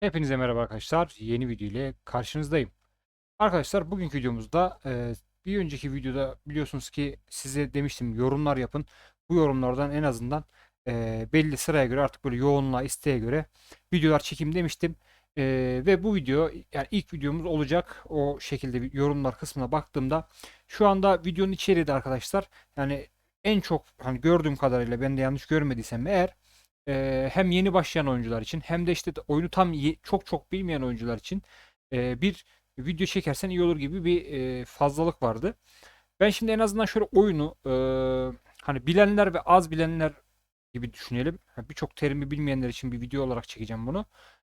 Hepinize merhaba arkadaşlar. Yeni video ile karşınızdayım. Arkadaşlar bugünkü videomuzda e, bir önceki videoda biliyorsunuz ki size demiştim yorumlar yapın. Bu yorumlardan en azından e, belli sıraya göre artık böyle yoğunluğa, isteğe göre videolar çekim demiştim. E, ve bu video yani ilk videomuz olacak. O şekilde bir yorumlar kısmına baktığımda şu anda videonun içeriği de arkadaşlar yani en çok hani gördüğüm kadarıyla ben de yanlış görmediysem eğer e, hem yeni başlayan oyuncular için hem de işte oyunu tam çok çok bilmeyen oyuncular için e, bir video çekersen iyi olur gibi bir e, fazlalık vardı. Ben şimdi en azından şöyle oyunu e, hani bilenler ve az bilenler gibi düşünelim. Birçok terimi bilmeyenler için bir video olarak çekeceğim bunu.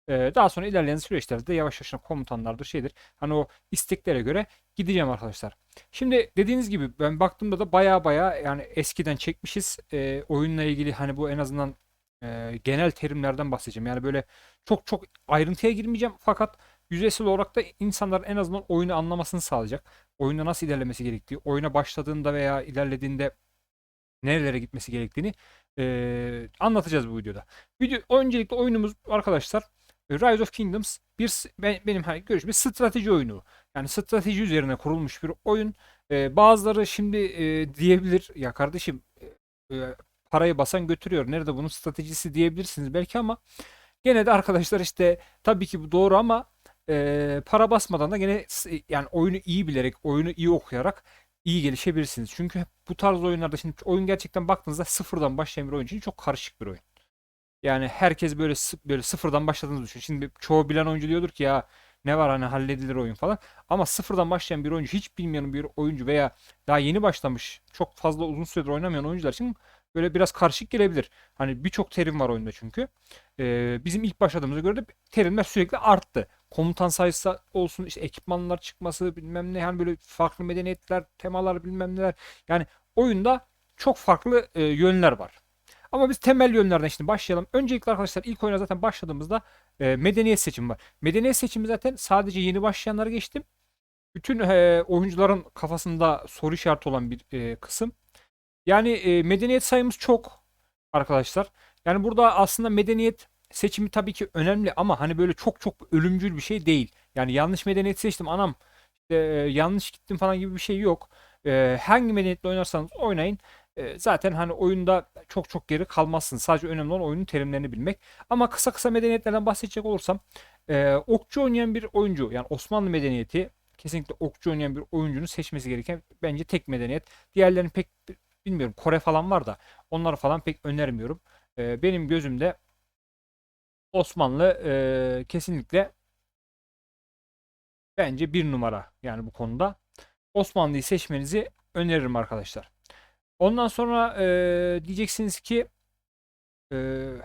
Daha sonra ilerleyen süreçlerde de yavaş yavaş komutanlardır şeydir. Hani o isteklere göre gideceğim arkadaşlar. Şimdi dediğiniz gibi ben baktığımda da baya baya yani eskiden çekmişiz. E, oyunla ilgili hani bu en azından e, genel terimlerden bahsedeceğim. Yani böyle çok çok ayrıntıya girmeyeceğim fakat yüzeysel olarak da insanların en azından oyunu anlamasını sağlayacak. Oyunda nasıl ilerlemesi gerektiği, oyuna başladığında veya ilerlediğinde nerelere gitmesi gerektiğini e, anlatacağız bu videoda. Video öncelikle oyunumuz arkadaşlar Rise of Kingdoms bir ben- benim hani görüşüm strateji oyunu. Yani strateji üzerine kurulmuş bir oyun. E, bazıları şimdi e, diyebilir ya kardeşim e, parayı basan götürüyor. Nerede bunun stratejisi diyebilirsiniz belki ama gene de arkadaşlar işte tabii ki bu doğru ama e, para basmadan da gene s- yani oyunu iyi bilerek, oyunu iyi okuyarak iyi gelişebilirsiniz. Çünkü bu tarz oyunlarda şimdi oyun gerçekten baktığınızda sıfırdan başlayan bir oyun için çok karışık bir oyun. Yani herkes böyle böyle sıfırdan başladığını düşün. Şimdi çoğu bilen oyuncu diyordur ki ya ne var hani halledilir oyun falan. Ama sıfırdan başlayan bir oyuncu, hiç bilmeyen bir oyuncu veya daha yeni başlamış, çok fazla uzun süredir oynamayan oyuncular için böyle biraz karışık gelebilir. Hani birçok terim var oyunda çünkü. Ee, bizim ilk başladığımıza göre de terimler sürekli arttı. Komutan sayısı olsun, işte ekipmanlar çıkması bilmem ne hani böyle farklı medeniyetler, temalar bilmem neler. Yani oyunda çok farklı e, yönler var. Ama biz temel yönlerden şimdi başlayalım. Öncelikle arkadaşlar ilk oyuna zaten başladığımızda e, medeniyet seçimi var. Medeniyet seçimi zaten sadece yeni başlayanlara geçtim. Bütün e, oyuncuların kafasında soru işareti olan bir e, kısım. Yani e, medeniyet sayımız çok arkadaşlar. Yani burada aslında medeniyet seçimi tabii ki önemli ama hani böyle çok çok ölümcül bir şey değil. Yani yanlış medeniyet seçtim anam e, yanlış gittim falan gibi bir şey yok. E, hangi medeniyetle oynarsanız oynayın. E, zaten hani oyunda çok çok geri kalmazsınız. Sadece önemli olan oyunun terimlerini bilmek. Ama kısa kısa medeniyetlerden bahsedecek olursam e, okçu oynayan bir oyuncu yani Osmanlı medeniyeti kesinlikle okçu oynayan bir oyuncunun seçmesi gereken bence tek medeniyet. Diğerlerini pek bilmiyorum Kore falan var da onları falan pek önermiyorum. E, benim gözümde Osmanlı e, kesinlikle bence bir numara yani bu konuda. Osmanlı'yı seçmenizi öneririm arkadaşlar. Ondan sonra e, diyeceksiniz ki e,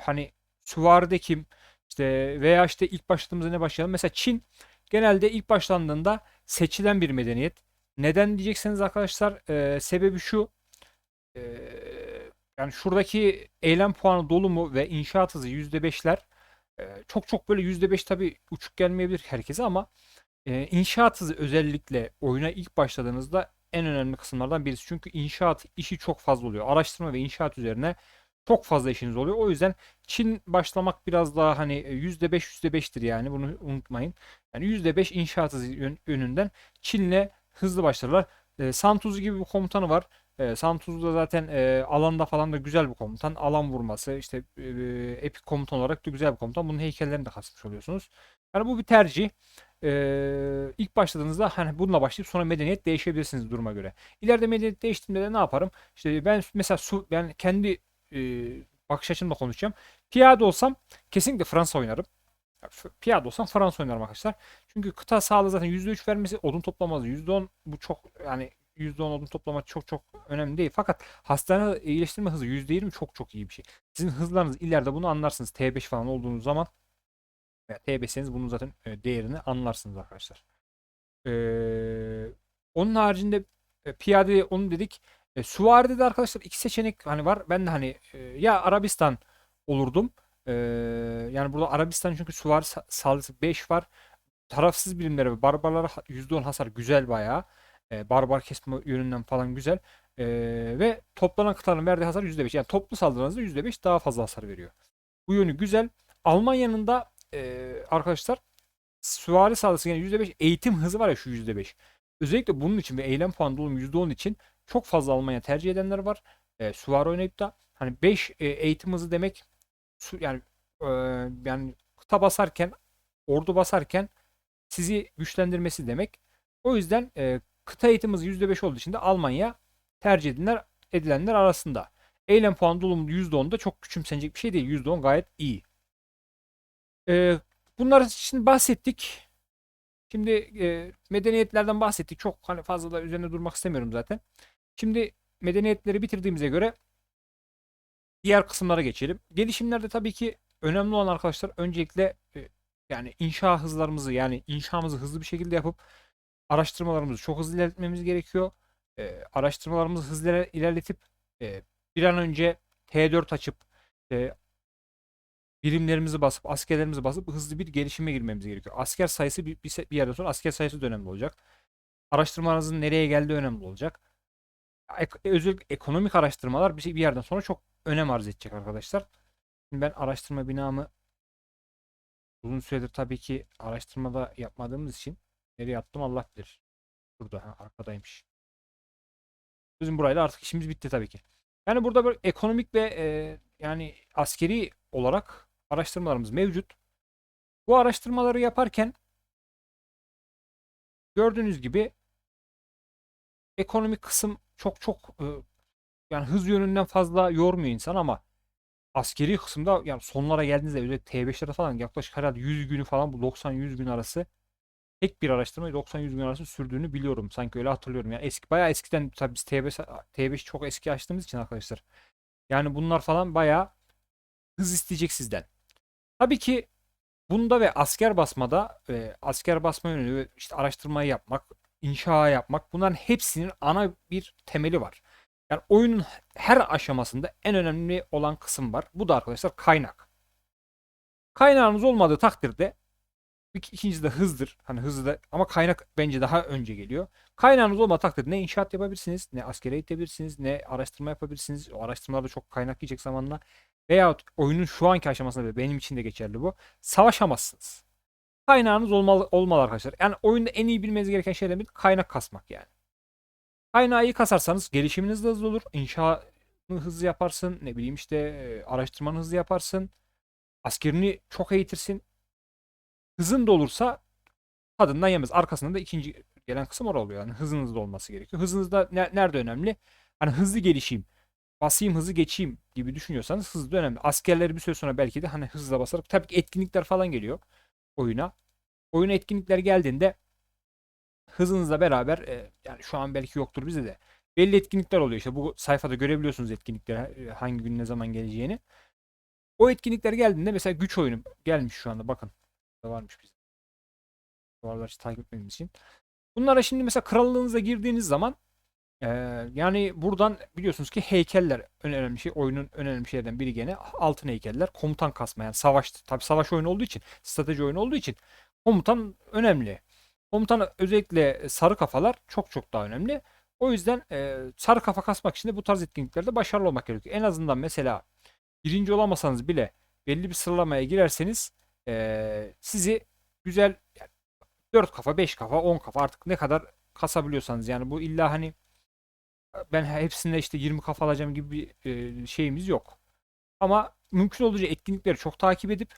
hani süvaride kim işte veya işte ilk başladığımızda ne başlayalım. Mesela Çin genelde ilk başlandığında seçilen bir medeniyet. Neden diyecekseniz arkadaşlar e, sebebi şu yani şuradaki eylem puanı dolu mu ve inşaat hızı %5'ler e, çok çok böyle %5 tabii uçuk gelmeyebilir herkese ama e, inşaat hızı özellikle oyuna ilk başladığınızda en önemli kısımlardan birisi. Çünkü inşaat işi çok fazla oluyor. Araştırma ve inşaat üzerine çok fazla işiniz oluyor. O yüzden Çin başlamak biraz daha hani %5 %5'tir yani bunu unutmayın. Yani %5 inşaat hızı yön- yönünden Çin'le hızlı başlarlar. E, Santuzu gibi bir komutanı var. E, Santuzu da zaten e, alanda falan da güzel bir komutan. Alan vurması işte e, epik komutan olarak da güzel bir komutan. Bunun heykellerini de kasmış oluyorsunuz. Yani bu bir tercih. Ee, ilk başladığınızda hani bununla başlayıp sonra medeniyet değişebilirsiniz duruma göre. İleride medeniyet değiştiğinde de ne yaparım? İşte ben mesela su ben kendi e, bakış açımla konuşacağım. Piyade olsam kesinlikle Fransa oynarım. Piyade olsam Fransa oynarım arkadaşlar. Çünkü kıta sağlığı zaten %3 vermesi odun toplamaz. %10 bu çok yani %10 odun toplama çok çok önemli değil. Fakat hastane iyileştirme hızı %20 çok çok iyi bir şey. Sizin hızlarınız ileride bunu anlarsınız. T5 falan olduğunuz zaman veya T5'seniz bunun zaten e, değerini anlarsınız arkadaşlar. Ee, onun haricinde e, piyade onu dedik. E, süvaride de arkadaşlar iki seçenek hani var. Ben de hani e, ya Arabistan olurdum. E, yani burada Arabistan çünkü süvari sa- saldırısı 5 var. Tarafsız birimlere ve barbarlara ha- %10 hasar güzel bayağı. E, barbar kesme yönünden falan güzel. E, ve toplanan kıtaların verdiği hasar %5. Yani toplu saldırınızda %5 daha fazla hasar veriyor. Bu yönü güzel. Almanya'nın da e, arkadaşlar süvari saldırısı yani %5 eğitim hızı var ya şu %5. Özellikle bunun için ve eylem puanı dolum %10 için çok fazla Almanya tercih edenler var. E, süvari oynayıp da hani 5 e, eğitim hızı demek yani e, yani kıta basarken ordu basarken sizi güçlendirmesi demek. O yüzden e, kıta eğitim hızı %5 olduğu için de Almanya tercih edilenler, edilenler arasında. Eylem puanı dolumu %10 da çok küçümsenecek bir şey değil. %10 gayet iyi. E, bunlar için bahsettik. Şimdi e, medeniyetlerden bahsettik. Çok hani fazla da üzerine durmak istemiyorum zaten. Şimdi medeniyetleri bitirdiğimize göre diğer kısımlara geçelim. Gelişimlerde tabii ki önemli olan arkadaşlar öncelikle e, yani inşa hızlarımızı yani inşamızı hızlı bir şekilde yapıp araştırmalarımızı çok hızlı ilerletmemiz gerekiyor. E, araştırmalarımızı hızlı ilerletip e, bir an önce T4 açıp e, birimlerimizi basıp askerlerimizi basıp hızlı bir gelişime girmemiz gerekiyor. Asker sayısı bir, bir, bir yerden sonra asker sayısı da önemli olacak. Araştırmanızın nereye geldiği önemli olacak. Ek- özellikle ekonomik araştırmalar bir, şey- bir yerden sonra çok önem arz edecek arkadaşlar. Şimdi ben araştırma binamı uzun süredir tabii ki araştırmada yapmadığımız için nereye attım Allah bilir. Burada ha, arkadaymış. Bizim burayla artık işimiz bitti tabii ki. Yani burada böyle ekonomik ve e, yani askeri olarak araştırmalarımız mevcut. Bu araştırmaları yaparken gördüğünüz gibi ekonomik kısım çok çok e, yani hız yönünden fazla yormuyor insan ama askeri kısımda yani sonlara geldiğinizde özellikle T5'lere falan yaklaşık herhalde 100 günü falan bu 90-100 gün arası tek bir araştırma 90-100 gün arası sürdüğünü biliyorum. Sanki öyle hatırlıyorum. Yani eski bayağı eskiden tabii biz T5 T5 çok eski açtığımız için arkadaşlar. Yani bunlar falan bayağı hız isteyecek sizden. Tabii ki bunda ve asker basmada e, asker basma yönünü ve işte araştırmayı yapmak, inşa yapmak bunların hepsinin ana bir temeli var. Yani oyunun her aşamasında en önemli olan kısım var. Bu da arkadaşlar kaynak. Kaynağınız olmadığı takdirde İkincisi de hızdır. Hani hızlı da ama kaynak bence daha önce geliyor. Kaynağınız olmadığı takdirde ne inşaat yapabilirsiniz, ne askere gidebilirsiniz, ne araştırma yapabilirsiniz. O araştırmalar da çok kaynak yiyecek zamanla. Veyahut oyunun şu anki aşamasında bile benim için de geçerli bu. Savaşamazsınız. Kaynağınız olmalı, olmalı arkadaşlar. Yani oyunda en iyi bilmeniz gereken şeylerden biri kaynak kasmak yani. Kaynağı iyi kasarsanız gelişiminiz de hızlı olur. İnşaatını hızlı yaparsın. Ne bileyim işte e, araştırmanı hızlı yaparsın. Askerini çok eğitirsin. Hızın da olursa tadından yemez. Arkasında da ikinci gelen kısım orası oluyor. Yani hızınız da olması gerekiyor. Hızınız da ne- nerede önemli? Hani hızlı gelişeyim, basayım hızlı geçeyim gibi düşünüyorsanız hız da önemli. Askerleri bir süre sonra belki de hani hızla basarak tabii ki etkinlikler falan geliyor oyuna. Oyuna etkinlikler geldiğinde hızınızla beraber e, yani şu an belki yoktur bize de belli etkinlikler oluyor. İşte bu sayfada görebiliyorsunuz etkinlikleri e, hangi gün ne zaman geleceğini. O etkinlikler geldiğinde mesela güç oyunu gelmiş şu anda bakın. Varmış bizde. Bu aralar hiç takip etmediğimiz için. Bunlara şimdi mesela krallığınıza girdiğiniz zaman e, yani buradan biliyorsunuz ki heykeller önemli şey. Oyunun önemli şeylerden biri gene altın heykeller. Komutan kasma yani savaş. Tabi savaş oyunu olduğu için strateji oyunu olduğu için komutan önemli. Komutan özellikle sarı kafalar çok çok daha önemli. O yüzden e, sarı kafa kasmak için de bu tarz etkinliklerde başarılı olmak gerekiyor. En azından mesela birinci olamasanız bile belli bir sıralamaya girerseniz e, sizi güzel yani 4 kafa, 5 kafa, 10 kafa artık ne kadar kasabiliyorsanız yani bu illa hani ben hepsinde işte 20 kafa alacağım gibi bir e, şeyimiz yok. Ama mümkün olduğunca etkinlikleri çok takip edip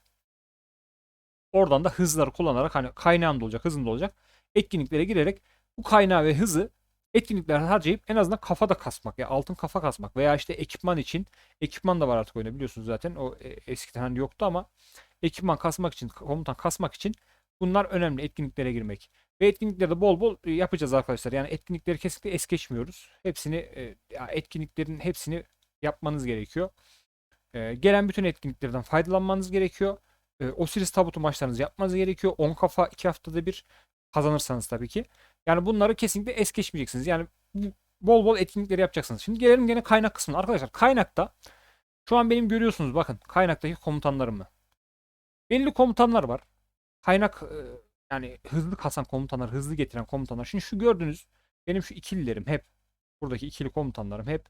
oradan da hızları kullanarak hani kaynağın da olacak, hızın da olacak. Etkinliklere girerek bu kaynağı ve hızı etkinliklere harcayıp en azından kafa da kasmak. Ya altın kafa kasmak veya işte ekipman için ekipman da var artık oyunda biliyorsunuz zaten. O e, eskiden hani yoktu ama ekipman kasmak için, komutan kasmak için bunlar önemli etkinliklere girmek. Ve etkinliklerde bol bol e, yapacağız arkadaşlar. Yani etkinlikleri kesinlikle es geçmiyoruz. Hepsini e, etkinliklerin hepsini yapmanız gerekiyor. E, gelen bütün etkinliklerden faydalanmanız gerekiyor. Osiris tabutu maçlarınızı yapmanız gerekiyor. 10 kafa 2 haftada bir kazanırsanız tabii ki. Yani bunları kesinlikle es geçmeyeceksiniz. Yani bol bol etkinlikleri yapacaksınız. Şimdi gelelim gene kaynak kısmına. Arkadaşlar kaynakta şu an benim görüyorsunuz bakın kaynaktaki komutanlarımı. Belli komutanlar var. Kaynak e, yani hızlı kasan komutanlar, hızlı getiren komutanlar. Şimdi şu gördüğünüz benim şu ikililerim hep buradaki ikili komutanlarım hep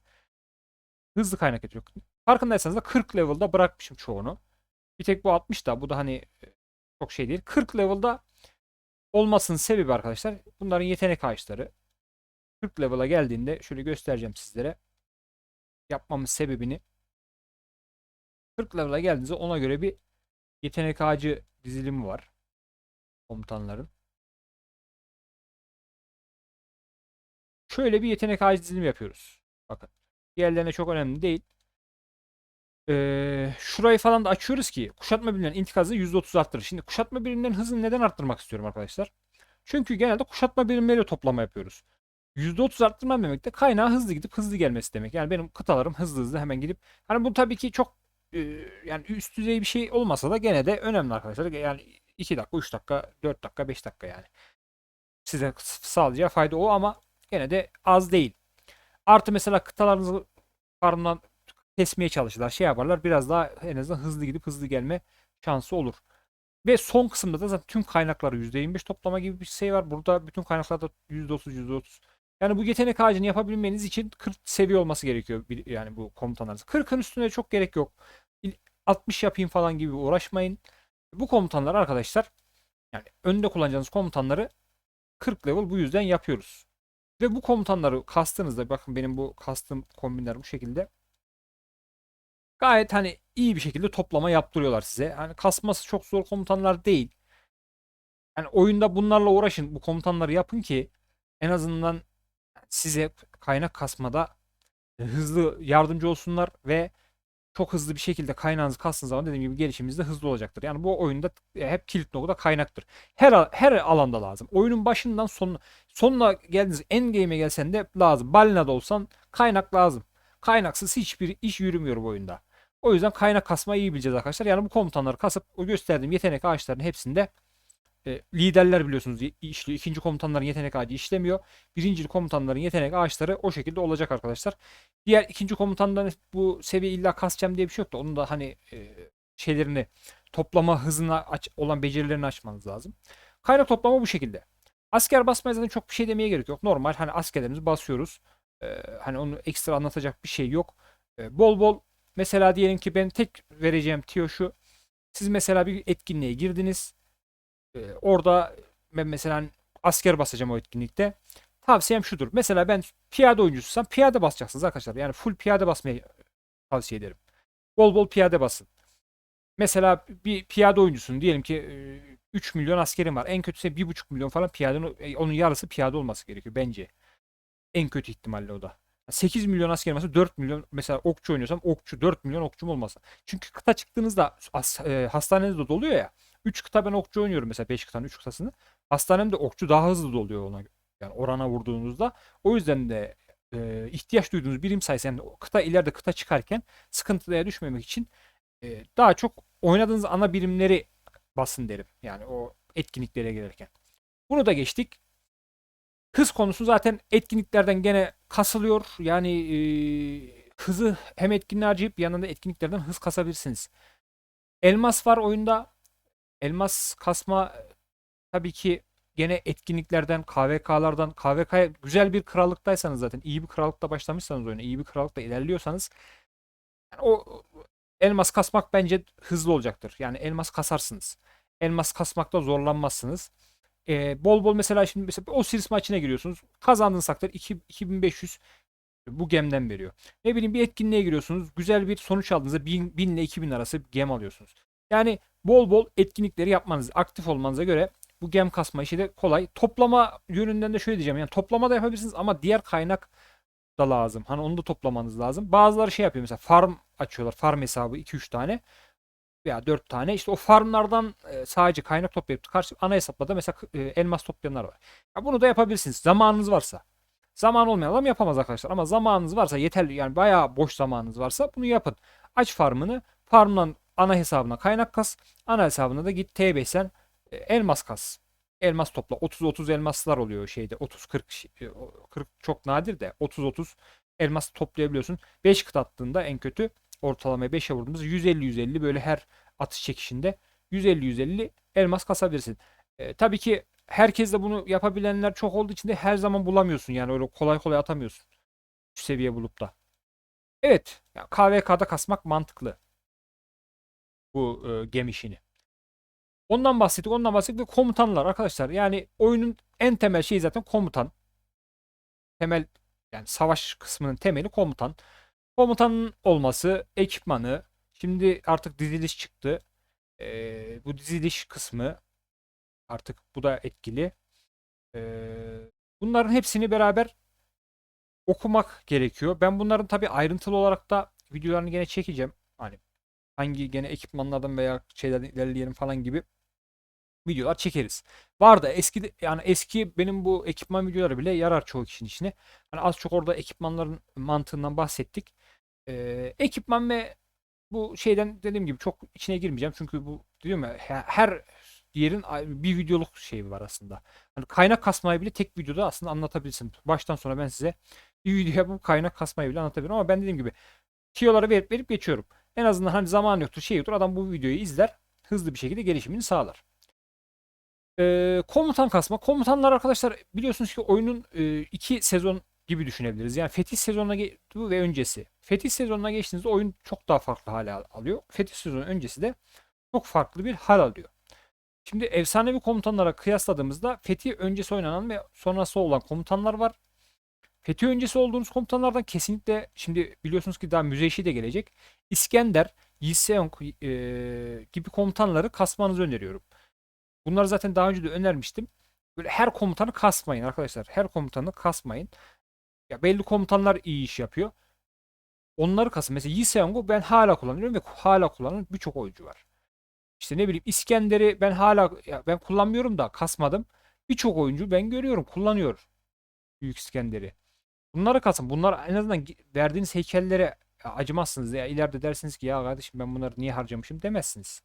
hızlı kaynak getiriyor. Farkındaysanız da 40 level'da bırakmışım çoğunu. Bir tek bu 60 da bu da hani çok şey değil. 40 level'da olmasının sebebi arkadaşlar bunların yetenek ağaçları. 40 level'a geldiğinde şöyle göstereceğim sizlere. Yapmamın sebebini. 40 level'a geldiğinizde ona göre bir yetenek ağacı dizilimi var. Komutanların. Şöyle bir yetenek ağacı dizilimi yapıyoruz. Bakın. Diğerlerine çok önemli değil. Ee, şurayı falan da açıyoruz ki kuşatma birimlerinin intikazı %30 arttırır. Şimdi kuşatma birimlerinin hızını neden arttırmak istiyorum arkadaşlar? Çünkü genelde kuşatma birimleriyle toplama yapıyoruz. %30 arttırmam demek de kaynağı hızlı gidip hızlı gelmesi demek. Yani benim kıtalarım hızlı hızlı hemen gidip hani bu tabii ki çok yani üst düzey bir şey olmasa da gene de önemli arkadaşlar. Yani 2 dakika, 3 dakika, 4 dakika, 5 dakika yani. Size sağlayacağı fayda o ama gene de az değil. Artı mesela kıtalarınızı farmdan kesmeye çalışırlar. Şey yaparlar. Biraz daha en azından hızlı gidip hızlı gelme şansı olur. Ve son kısımda da zaten tüm kaynakları %25 toplama gibi bir şey var. Burada bütün kaynaklarda %30 %30. Yani bu yetenek ağacını yapabilmeniz için 40 seviye olması gerekiyor. Yani bu komutanlarınız. 40'ın üstüne çok gerek yok. 60 yapayım falan gibi uğraşmayın. Bu komutanlar arkadaşlar yani önde kullanacağınız komutanları 40 level bu yüzden yapıyoruz. Ve bu komutanları kastığınızda bakın benim bu kastım kombinler bu şekilde. Gayet hani iyi bir şekilde toplama yaptırıyorlar size. Hani kasması çok zor komutanlar değil. Yani oyunda bunlarla uğraşın. Bu komutanları yapın ki en azından size kaynak kasmada hızlı yardımcı olsunlar ve çok hızlı bir şekilde kaynağınızı kastığınız zaman dediğim gibi gelişiminiz de hızlı olacaktır. Yani bu oyunda hep kilit nokta kaynaktır. Her her alanda lazım. Oyunun başından son sonuna geldiğiniz en game'e gelsen de lazım. Balina'da olsan kaynak lazım. Kaynaksız hiçbir iş yürümüyor bu oyunda. O yüzden kaynak kasmayı iyi bileceğiz arkadaşlar. Yani bu komutanları kasıp o gösterdiğim yetenek ağaçlarının hepsinde e, liderler biliyorsunuz işliyor. İkinci komutanların yetenek ağacı işlemiyor. Birinci komutanların yetenek ağaçları o şekilde olacak arkadaşlar. Diğer ikinci komutandan bu seviye illa kasacağım diye bir şey yok da onun da hani e, şeylerini toplama hızına aç, olan becerilerini açmanız lazım. Kaynak toplama bu şekilde. Asker basmaya zaten çok bir şey demeye gerek yok. Normal hani askerlerimizi basıyoruz. Ee, hani onu ekstra anlatacak bir şey yok. Ee, bol bol mesela diyelim ki ben tek vereceğim tiyo şu. Siz mesela bir etkinliğe girdiniz. Ee, orada ben mesela asker basacağım o etkinlikte. Tavsiyem şudur. Mesela ben piyade oyuncusuysam piyade basacaksınız arkadaşlar. Yani full piyade basmayı tavsiye ederim. Bol bol piyade basın. Mesela bir piyade oyuncusun diyelim ki 3 milyon askerim var. En kötüsü 1,5 milyon falan piyade onun yarısı piyade olması gerekiyor bence. En kötü ihtimalle o da. 8 milyon asker mesela 4 milyon mesela okçu oynuyorsam okçu 4 milyon okçum olmasa. Çünkü kıta çıktığınızda e, hastanenizde doluyor ya. 3 kıta ben okçu oynuyorum mesela 5 kıtanın 3 kıtasını. Hastanemde okçu daha hızlı doluyor ona yani orana vurduğunuzda. O yüzden de e, ihtiyaç duyduğunuz birim sayısı yani kıta ileride kıta çıkarken sıkıntıya düşmemek için e, daha çok oynadığınız ana birimleri basın derim. Yani o etkinliklere gelirken. Bunu da geçtik. Hız konusu zaten etkinliklerden gene kasılıyor. Yani e, hızı hem etkinliği harcayıp bir yandan da etkinliklerden hız kasabilirsiniz. Elmas var oyunda. Elmas kasma tabii ki gene etkinliklerden, KVK'lardan, KVK güzel bir krallıktaysanız zaten, iyi bir krallıkta başlamışsanız oyuna, iyi bir krallıkta ilerliyorsanız yani o elmas kasmak bence hızlı olacaktır. Yani elmas kasarsınız. Elmas kasmakta zorlanmazsınız. Ee, bol bol mesela şimdi mesela o Osiris maçına giriyorsunuz. Kazandığınız takdir 2500 bu gemden veriyor. Ne bileyim bir etkinliğe giriyorsunuz. Güzel bir sonuç aldığınızda 1000, 1000 ile 2000 arası gem alıyorsunuz. Yani bol bol etkinlikleri yapmanız, aktif olmanıza göre bu gem kasma işi de kolay. Toplama yönünden de şöyle diyeceğim. Yani toplama da yapabilirsiniz ama diğer kaynak da lazım. Hani onu da toplamanız lazım. Bazıları şey yapıyor mesela farm açıyorlar. Farm hesabı 2-3 tane veya 4 tane. İşte o farmlardan e, sadece kaynak toplayıp karşı ana hesapla da mesela e, elmas toplayanlar var. Ya bunu da yapabilirsiniz. Zamanınız varsa. Zaman olmayan adam yapamaz arkadaşlar. Ama zamanınız varsa yeterli yani bayağı boş zamanınız varsa bunu yapın. Aç farmını. Farmdan ana hesabına kaynak kas. Ana hesabına da git T5'sen e, elmas kas. Elmas topla. 30-30 elmaslar oluyor şeyde. 30-40 40 çok nadir de 30-30 elmas toplayabiliyorsun. 5 kıt attığında en kötü ortalamaya 5'e vurduğumuz 150-150 böyle her atış çekişinde 150-150 elmas kasabilirsin. E, tabii ki herkes de bunu yapabilenler çok olduğu için de her zaman bulamıyorsun. Yani öyle kolay kolay atamıyorsun. Şu seviye bulup da. Evet. KVK'da kasmak mantıklı. Bu e, gem. Ondan bahsettik, ondan bahsettik ve komutanlar arkadaşlar. Yani oyunun en temel şeyi zaten komutan. Temel yani savaş kısmının temeli komutan. Komutanın olması, ekipmanı. Şimdi artık diziliş çıktı. Ee, bu diziliş kısmı artık bu da etkili. Ee, bunların hepsini beraber okumak gerekiyor. Ben bunların tabii ayrıntılı olarak da videolarını gene çekeceğim. Hani hangi gene ekipmanlardan veya şeylerden ilerleyelim falan gibi videolar çekeriz. Var da eski yani eski benim bu ekipman videoları bile yarar çoğu kişinin işine. Hani az çok orada ekipmanların mantığından bahsettik. Ee, ekipman ve bu şeyden dediğim gibi çok içine girmeyeceğim. Çünkü bu diyorum ya he- her yerin bir videoluk şeyi var aslında. Hani kaynak kasmayı bile tek videoda aslında anlatabilirsin. Baştan sona ben size bir video yapıp kaynak kasmayı bile anlatabilirim ama ben dediğim gibi tiyoları verip verip geçiyorum. En azından hani zaman yoktur, şey yoktur. Adam bu videoyu izler, hızlı bir şekilde gelişimini sağlar. Ee, komutan kasma. Komutanlar arkadaşlar biliyorsunuz ki oyunun e, iki sezon gibi düşünebiliriz. Yani Fetih sezonuna ge- ve öncesi. Fetih sezonuna geçtiğinizde oyun çok daha farklı hale al- alıyor. Fetih sezonu öncesi de çok farklı bir hal alıyor. Şimdi efsanevi komutanlara kıyasladığımızda Fetih öncesi oynanan ve sonrası olan komutanlar var. Fetih öncesi olduğunuz komutanlardan kesinlikle şimdi biliyorsunuz ki daha müzeyşi de gelecek. İskender, Yiseong e, gibi komutanları kasmanızı öneriyorum. Bunları zaten daha önce de önermiştim. Böyle her komutanı kasmayın arkadaşlar. Her komutanı kasmayın. Ya belli komutanlar iyi iş yapıyor. Onları kasın. Mesela Yi Seong'u ben hala kullanıyorum ve hala kullanan birçok oyuncu var. İşte ne bileyim İskender'i ben hala ya ben kullanmıyorum da kasmadım. Birçok oyuncu ben görüyorum kullanıyor Büyük İskender'i. Bunları kasın. Bunlar en azından verdiğiniz heykellere acımazsınız ya ileride dersiniz ki ya kardeşim ben bunları niye harcamışım demezsiniz.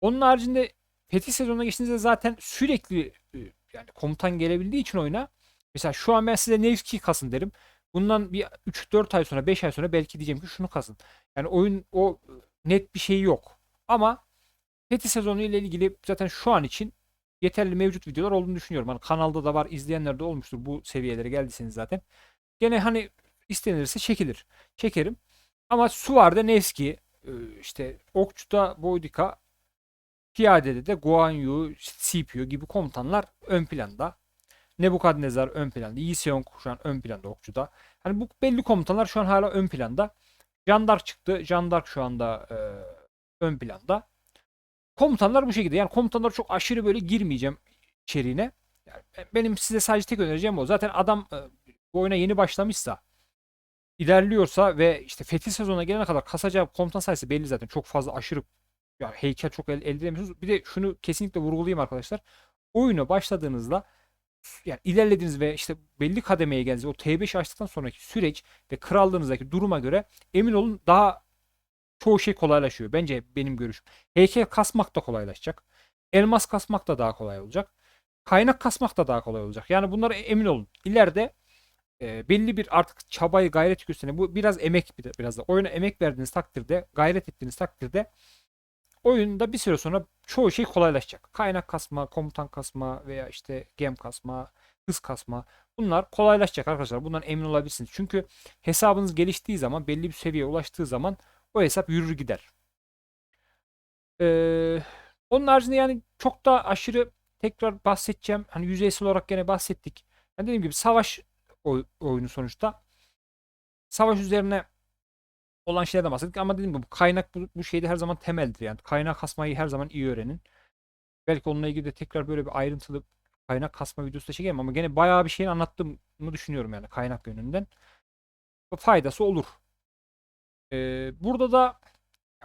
Onun haricinde Fetih sezonuna geçtiğinizde zaten sürekli e, yani komutan gelebildiği için oyuna mesela şu an ben size Nevski kasın derim. Bundan bir 3-4 ay sonra 5 ay sonra belki diyeceğim ki şunu kasın. Yani oyun o e, net bir şey yok. Ama Fetih sezonu ile ilgili zaten şu an için yeterli mevcut videolar olduğunu düşünüyorum. Hani kanalda da var, izleyenler de olmuştur bu seviyelere geldiyseniz zaten. Gene hani istenirse çekilir. Çekerim. Ama Suvar'da Nevski, e, işte Okçu'da Boydika, Piyadede de Guan Yu, Scipio gibi komutanlar ön planda. Nebukadnezar ön planda. Yi Seong şu an ön planda okçuda. Hani bu belli komutanlar şu an hala ön planda. Jandark çıktı. Jandark şu anda e, ön planda. Komutanlar bu şekilde. Yani komutanlar çok aşırı böyle girmeyeceğim içeriğine. Yani ben- benim size sadece tek önereceğim o. Zaten adam e, bu oyuna yeni başlamışsa ilerliyorsa ve işte fetih sezonuna gelene kadar kasacağı komutan sayısı belli zaten. Çok fazla aşırı ya heykel çok el, elde edemiyorsunuz. Bir de şunu kesinlikle vurgulayayım arkadaşlar. Oyuna başladığınızda yani ilerlediğiniz ve işte belli kademeye geldiğiniz o T5 açtıktan sonraki süreç ve krallığınızdaki duruma göre emin olun daha çoğu şey kolaylaşıyor. Bence benim görüşüm. Heykel kasmak da kolaylaşacak. Elmas kasmak da daha kolay olacak. Kaynak kasmak da daha kolay olacak. Yani bunlara emin olun. İleride e, belli bir artık çabayı gayret gösterin. Bu biraz emek biraz da. Oyuna emek verdiğiniz takdirde, gayret ettiğiniz takdirde oyunda bir süre sonra çoğu şey kolaylaşacak. Kaynak kasma, komutan kasma veya işte gem kasma, hız kasma bunlar kolaylaşacak arkadaşlar. Bundan emin olabilirsiniz. Çünkü hesabınız geliştiği zaman, belli bir seviyeye ulaştığı zaman o hesap yürür gider. Ee, onun haricinde yani çok da aşırı tekrar bahsedeceğim. Hani yüzeysel olarak gene bahsettik. Yani dediğim gibi savaş oy- oyunu sonuçta. Savaş üzerine olan şeylerden bahsettik ama gibi bu kaynak bu, bu şeyde her zaman temeldir yani. Kaynak kasmayı her zaman iyi öğrenin. Belki onunla ilgili de tekrar böyle bir ayrıntılı kaynak kasma videosu da çekeyim ama gene bayağı bir şeyin anlattığımı düşünüyorum yani kaynak yönünden. Faydası olur. Ee, burada da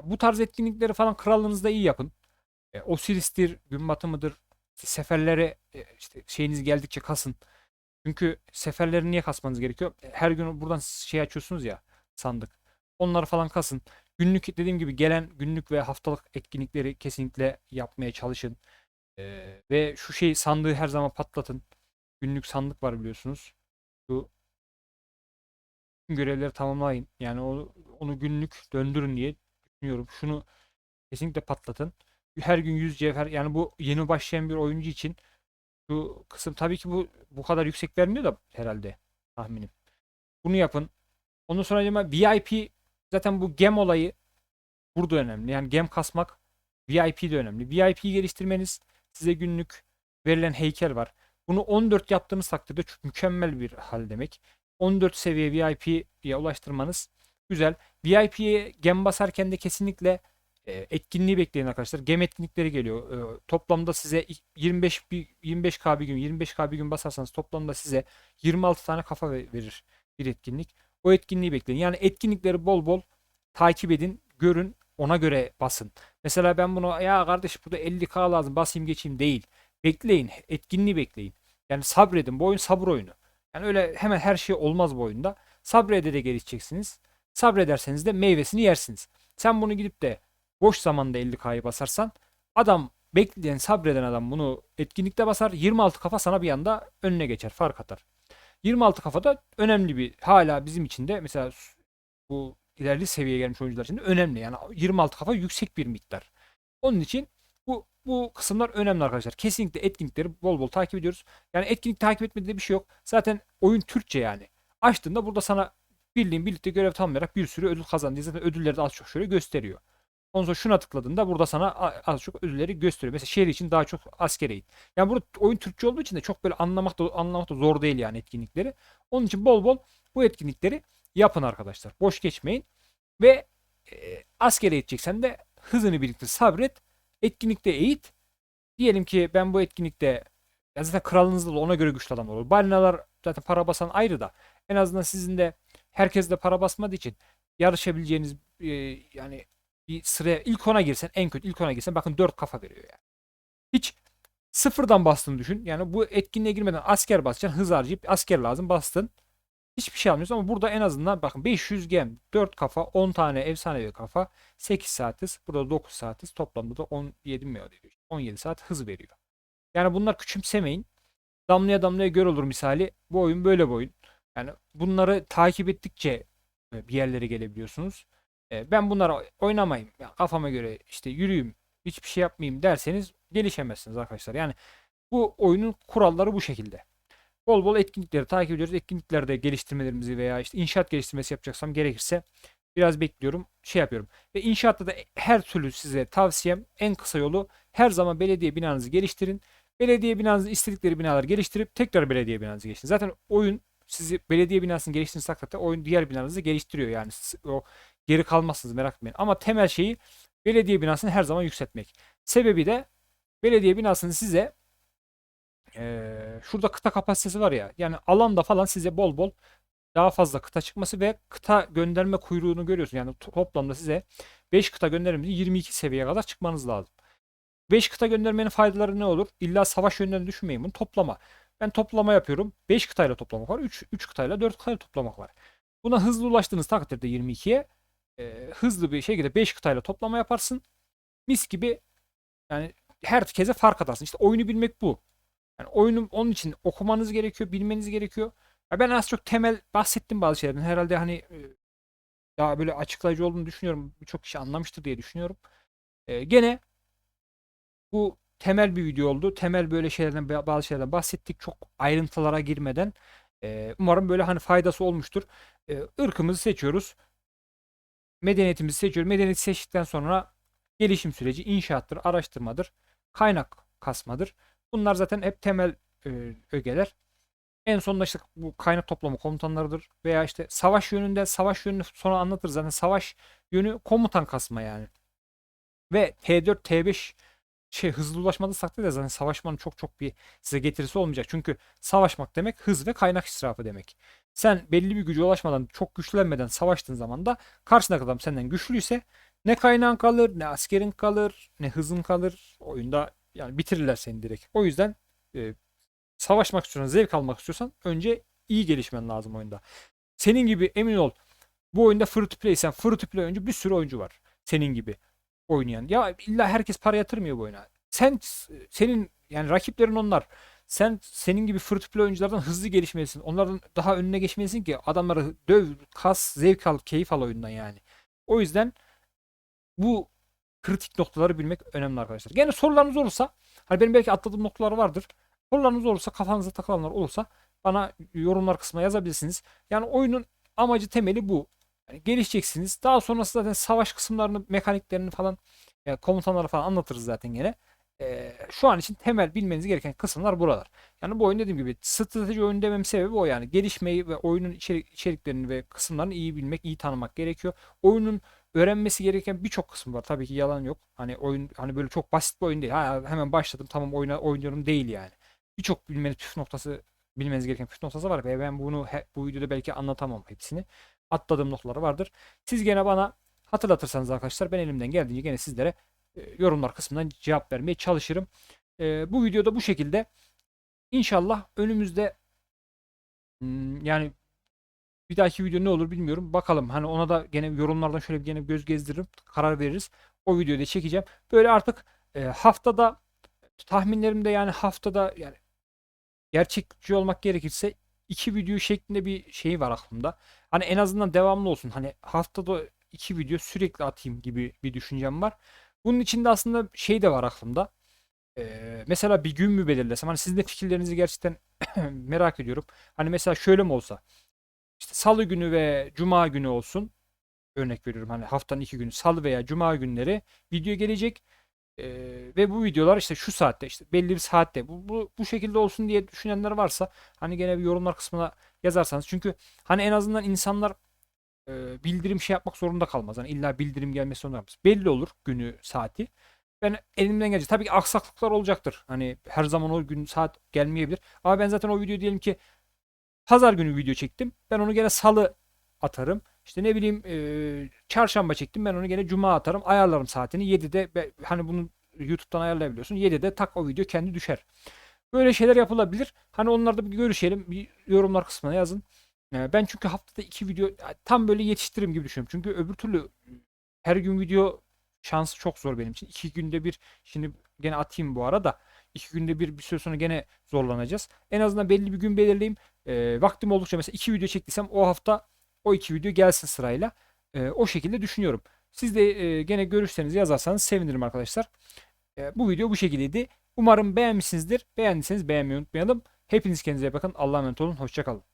bu tarz etkinlikleri falan krallığınızda iyi yapın. E, Osiris'tir, gün batımıdır. Seferlere e, işte şeyiniz geldikçe kasın. Çünkü seferleri niye kasmanız gerekiyor? Her gün buradan şey açıyorsunuz ya sandık. Onları falan kasın. Günlük dediğim gibi gelen günlük ve haftalık etkinlikleri kesinlikle yapmaya çalışın. E, ve şu şey sandığı her zaman patlatın. Günlük sandık var biliyorsunuz. Şu görevleri tamamlayın. Yani onu, onu günlük döndürün diye düşünüyorum. Şunu kesinlikle patlatın. Her gün 100 cevher yani bu yeni başlayan bir oyuncu için şu kısım tabii ki bu bu kadar yüksek vermiyor da herhalde tahminim. Bunu yapın. Ondan sonra acaba VIP zaten bu gem olayı burada önemli. Yani gem kasmak VIP de önemli. VIP geliştirmeniz size günlük verilen heykel var. Bunu 14 yaptığınız takdirde çok mükemmel bir hal demek. 14 seviye VIP'ye ulaştırmanız güzel. VIP'ye gem basarken de kesinlikle etkinliği bekleyin arkadaşlar. Gem etkinlikleri geliyor. E, toplamda size 25 bir 25k bir gün 25k bir gün basarsanız toplamda size 26 tane kafa ve- verir bir etkinlik. O etkinliği bekleyin. Yani etkinlikleri bol bol takip edin, görün, ona göre basın. Mesela ben bunu ya kardeş burada 50k lazım basayım geçeyim değil. Bekleyin, etkinliği bekleyin. Yani sabredin. Bu oyun sabır oyunu. Yani öyle hemen her şey olmaz bu oyunda. Sabrede gelişeceksiniz. Sabrederseniz de meyvesini yersiniz. Sen bunu gidip de boş zamanda 50k'yı basarsan adam bekleyen sabreden adam bunu etkinlikte basar 26 kafa sana bir anda önüne geçer fark atar. 26 kafa da önemli bir hala bizim için de mesela bu ilerli seviyeye gelmiş oyuncular için de önemli. Yani 26 kafa yüksek bir miktar. Onun için bu bu kısımlar önemli arkadaşlar. Kesinlikle etkinlikleri bol bol takip ediyoruz. Yani etkinlik takip etmediğinde bir şey yok. Zaten oyun Türkçe yani. Açtığında burada sana bildiğin birlikte görev tanımlayarak bir sürü ödül kazandığı zaten ödülleri de az çok şöyle gösteriyor. Ondan sonra şuna tıkladığında burada sana az çok ödülleri gösteriyor. Mesela şehir için daha çok askere eğit. Yani burada oyun Türkçe olduğu için de çok böyle anlamak da anlamak da zor değil yani etkinlikleri. Onun için bol bol bu etkinlikleri yapın arkadaşlar. Boş geçmeyin. Ve e, askere eğiteceksen de hızını birlikte sabret. Etkinlikte eğit. Diyelim ki ben bu etkinlikte ya zaten kralınızda da ona göre güçlü adam olur. Balinalar zaten para basan ayrı da en azından sizin de herkes de para basmadığı için yarışabileceğiniz e, yani bir sıraya ilk ona girsen en kötü ilk ona girsen bakın 4 kafa veriyor yani. Hiç sıfırdan bastığını düşün. Yani bu etkinliğe girmeden asker basacaksın. Hız harcayıp asker lazım bastın. Hiçbir şey almıyorsun ama burada en azından bakın 500 gem, 4 kafa, 10 tane efsanevi kafa, 8 saat hız. Burada 9 saat hız. Toplamda da 17 mi oluyor? 17 saat hız veriyor. Yani bunlar küçümsemeyin. Damlaya damlaya göl olur misali. Bu oyun böyle bir oyun. Yani bunları takip ettikçe e, bir yerlere gelebiliyorsunuz. E, Ben bunlara oynamayayım. ya Kafama göre işte yürüyeyim. Hiçbir şey yapmayayım derseniz gelişemezsiniz arkadaşlar. Yani bu oyunun kuralları bu şekilde. Bol bol etkinlikleri takip ediyoruz. Etkinliklerde geliştirmelerimizi veya işte inşaat geliştirmesi yapacaksam gerekirse biraz bekliyorum. Şey yapıyorum. Ve inşaatta da her türlü size tavsiyem en kısa yolu her zaman belediye binanızı geliştirin. Belediye binanızı istedikleri binalar geliştirip tekrar belediye binanızı geliştirin. Zaten oyun sizi belediye binasını geliştirdiğiniz takdirde oyun diğer binanızı geliştiriyor. Yani o geri kalmazsınız merak etmeyin. Ama temel şeyi belediye binasını her zaman yükseltmek. Sebebi de belediye binasını size eee, şurada kıta kapasitesi var ya yani alanda falan size bol bol daha fazla kıta çıkması ve kıta gönderme kuyruğunu görüyorsun. Yani to- toplamda size 5 kıta göndermeniz 22 seviyeye kadar çıkmanız lazım. 5 kıta göndermenin faydaları ne olur? İlla savaş yönden düşünmeyin bunu toplama. Ben toplama yapıyorum. 5 kıtayla toplamak var. 3, 3 kıtayla 4 kıtayla toplamak var. Buna hızlı ulaştığınız takdirde 22'ye e, hızlı bir şekilde 5 kıtayla toplama yaparsın. Mis gibi yani herkese fark atarsın. İşte oyunu bilmek bu. Yani oyunu onun için okumanız gerekiyor, bilmeniz gerekiyor. Ya ben az çok temel bahsettim bazı şeylerden. Herhalde hani e, daha böyle açıklayıcı olduğunu düşünüyorum. Birçok kişi anlamıştır diye düşünüyorum. E, gene bu temel bir video oldu. Temel böyle şeylerden ba- bazı şeylerden bahsettik. Çok ayrıntılara girmeden. E, umarım böyle hani faydası olmuştur. E, ırkımızı seçiyoruz. Medeniyetimizi seçiyoruz. Medeniyeti seçtikten sonra gelişim süreci inşaattır, araştırmadır, kaynak kasmadır. Bunlar zaten hep temel e, ögeler. En sonunda işte bu kaynak toplama komutanlarıdır veya işte savaş yönünde savaş yönünü sonra anlatırız. Zaten savaş yönü komutan kasma yani. Ve T4, T5 şey hızlı ulaşmada takdirde zaten savaşmanın çok çok bir size getirisi olmayacak. Çünkü savaşmak demek hız ve kaynak israfı demek. Sen belli bir güce ulaşmadan çok güçlenmeden savaştığın zaman da karşındaki adam senden güçlüyse ne kaynağın kalır, ne askerin kalır, ne hızın kalır. Oyunda yani bitirirler seni direkt. O yüzden e, savaşmak istiyorsan, zevk almak istiyorsan önce iyi gelişmen lazım oyunda. Senin gibi emin ol bu oyunda free to play sen free to play oyuncu bir sürü oyuncu var. Senin gibi oynayan. Ya illa herkes para yatırmıyor bu oyuna. Sen senin yani rakiplerin onlar. Sen senin gibi free to play oyunculardan hızlı gelişmelisin. Onlardan daha önüne geçmelisin ki adamları döv, kas, zevk al, keyif al oyundan yani. O yüzden bu kritik noktaları bilmek önemli arkadaşlar. Gene sorularınız olursa hani benim belki atladığım noktalar vardır. Sorularınız olursa kafanıza takılanlar olursa bana yorumlar kısmına yazabilirsiniz. Yani oyunun amacı temeli bu. Yani gelişeceksiniz. Daha sonrası zaten savaş kısımlarını, mekaniklerini falan e, komutanlara falan anlatırız zaten gene. E, şu an için temel bilmeniz gereken kısımlar buralar. Yani bu oyun dediğim gibi strateji oyunu demem sebebi o yani. Gelişmeyi ve oyunun içerik, içeriklerini ve kısımlarını iyi bilmek, iyi tanımak gerekiyor. Oyunun öğrenmesi gereken birçok kısım var. Tabii ki yalan yok. Hani oyun hani böyle çok basit bir oyun değil. Ha, hemen başladım tamam oyuna oynuyorum değil yani. Birçok bilmeniz püf noktası bilmeniz gereken püf noktası var ve ben bunu he- bu videoda belki anlatamam hepsini. Atladığım noktaları vardır. Siz gene bana hatırlatırsanız arkadaşlar ben elimden geldiğince gene sizlere e, yorumlar kısmından cevap vermeye çalışırım. E, bu videoda bu şekilde. İnşallah önümüzde hmm, yani bir dahaki video ne olur bilmiyorum. Bakalım hani ona da gene yorumlardan şöyle bir gene göz gezdiririm. Karar veririz. O videoyu da çekeceğim. Böyle artık e, haftada tahminlerimde yani haftada yani gerçekçi olmak gerekirse iki video şeklinde bir şey var aklımda. Hani en azından devamlı olsun. Hani haftada iki video sürekli atayım gibi bir düşüncem var. Bunun içinde aslında şey de var aklımda. Ee, mesela bir gün mü belirlesem? Hani sizin de fikirlerinizi gerçekten merak ediyorum. Hani mesela şöyle mi olsa? İşte salı günü ve cuma günü olsun. Örnek veriyorum hani haftanın iki günü salı veya cuma günleri video gelecek. Ee, ve bu videolar işte şu saatte işte belli bir saatte bu, bu, bu şekilde olsun diye düşünenler varsa hani gene bir yorumlar kısmına yazarsanız. Çünkü hani en azından insanlar e, bildirim şey yapmak zorunda kalmaz. Hani illa bildirim gelmesi zorunda kalmaz. Belli olur günü, saati. Ben elimden gelecek. Tabii ki aksaklıklar olacaktır. Hani her zaman o gün saat gelmeyebilir. Ama ben zaten o video diyelim ki pazar günü video çektim. Ben onu gene salı atarım. İşte ne bileyim e, çarşamba çektim. Ben onu gene cuma atarım. Ayarlarım saatini. 7'de be- hani bunu YouTube'dan ayarlayabiliyorsun. 7'de tak o video kendi düşer. Böyle şeyler yapılabilir. Hani onlarda bir görüşelim. Bir yorumlar kısmına yazın. Ee, Ben çünkü haftada iki video tam böyle yetiştiririm gibi düşünüyorum. Çünkü öbür türlü her gün video şansı çok zor benim için. İki günde bir şimdi gene atayım bu arada. İki günde bir bir süre sonra gene zorlanacağız. En azından belli bir gün belirleyeyim. Ee, vaktim oldukça mesela iki video çektiysem o hafta o iki video gelsin sırayla. Ee, o şekilde düşünüyorum. Siz de e, gene görüşlerinizi yazarsanız sevinirim arkadaşlar. Ee, bu video bu şekildeydi. Umarım beğenmişsinizdir. Beğendiyseniz beğenmeyi unutmayalım. Hepiniz kendinize bakın. Allah'a emanet olun. Hoşçakalın.